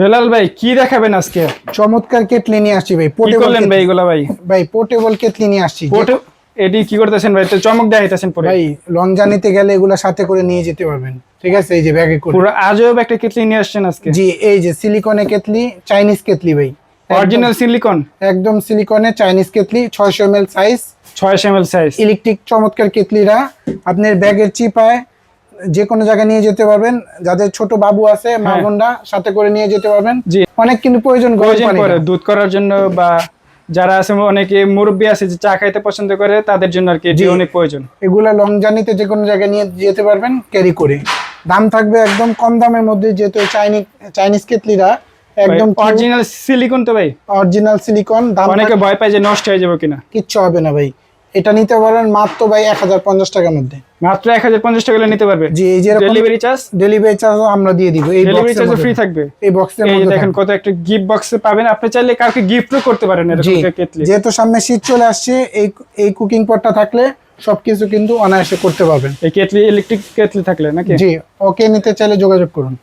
বেলাল ভাই কি দেখাবেন আজকে? চমৎকার কেটলি নিয়ে আসছি ভাই কি পোর্টেবল করলেন ভাই এগুলা ভাই? ভাই পোর্টেবল কেটলি নিয়ে আসছি। এডি কি করতেছেন ভাই? তো চমক দেখাইতেছেন পরে। ভাই লং জার্নিতে গেলে এগুলা সাথে করে নিয়ে যেতে পারবেন। ঠিক আছে এই যে ব্যাগে করে। পুরো আজব একটা কেটলি নিয়ে আসছেন আজকে। জি এই যে সিলিকনে কেটলি চাইনিজ কেটলি ভাই। অরিজিনাল সিলিকন একদম সিলিকনে চাইনিজ কেটলি ছয়শো এম এল সাইজ ছয়শো এম এল সাইজ ইলেকট্রিক চমৎকার কেটলিরা আপনার ব্যাগের চিপায় যে কোনো জায়গায় নিয়ে যেতে পারবেন। যাদের ছোট বাবু আছে মা হ্যাঁ। বোনরা সাথে করে নিয়ে যেতে পারবেন। জি। অনেক কিন্তু প্রয়োজন প্রয়োজন দুধ করার জন্য বা যারা আছে অনেকে মুরব্বী আছে যে চা খাইতে পছন্দ করে তাদের জন্য আর কি এটি জি। অনেক প্রয়োজন। এগুলা লং জার্নিতে যে কোনো জায়গায় নিয়ে যেতে পারবেন ক্যারি করে। দাম থাকবে একদম কম দামের মধ্যে যেহেতু চাইনিজ চাইনিজ কেটলিরা একদম অরিজিনাল সিলিকন তো ভাই। অরিজিনাল সিলিকন দাম অনেকে ভয় পায় যে নষ্ট হয়ে যাবে কিনা। কিচ্ছু হবে না ভাই। এটা নিতে পারেন মাত্র ভাই এক হাজার পঞ্চাশ টাকার মধ্যে। মাত্র এক হাজার পঞ্চাশ টাকা নিতে পারবে। জি এই যে ডেলিভারি চার্জ ডেলিভারি চার্জ আমরা দিয়ে দিব। এই ডেলিভারি চার্জ ফ্রি থাকবে। এই বক্সের মধ্যে দেখেন কত একটা গিফট বক্সে পাবেন। আপনি চাইলে কাউকে গিফটও করতে পারেন এরকম একটা কেটলি। যেহেতু সামনে শীত চলে আসছে এই এই কুকিং পটটা থাকলে সবকিছু কিন্তু অনায়াসে করতে পারবেন। এই কেটলি ইলেকট্রিক কেটলি থাকলে নাকি? জি ওকে নিতে চাইলে যোগাযোগ করুন।